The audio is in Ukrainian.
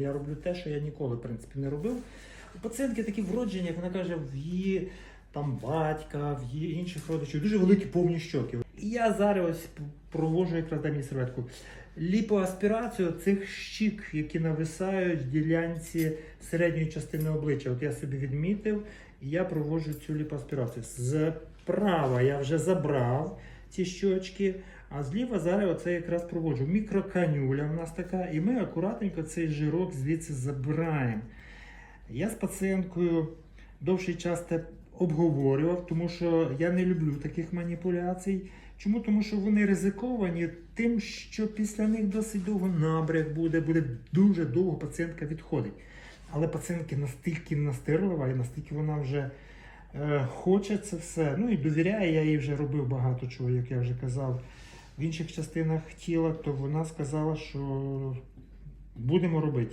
Я роблю те, що я ніколи в принципі не робив. У пацієнтки такі вродження, як вона каже, в її там батька, в її інших родичів, дуже великі повні щоки. І я зараз ось п- проводжу якраз дай мені серветку. Ліпоаспірацію цих щік, які нависають в ділянці середньої частини обличчя. От я собі відмітив, і я проводжу цю ліпоаспірацію. Справа я вже забрав ці щочки, а зліва зараз оце якраз проводжу. Мікроканюля в нас така, і ми акуратненько цей жирок звідси забираємо. Я з пацієнткою довший час це обговорював, тому що я не люблю таких маніпуляцій. Чому? Тому що вони ризиковані тим, що після них досить довго набряк буде, буде дуже довго пацієнтка відходить. Але пацієнтки настільки настирлива і настільки вона вже хоче це все. Ну і довіряє, я їй вже робив багато чого, як я вже казав, в інших частинах тіла, то вона сказала, що будемо робити.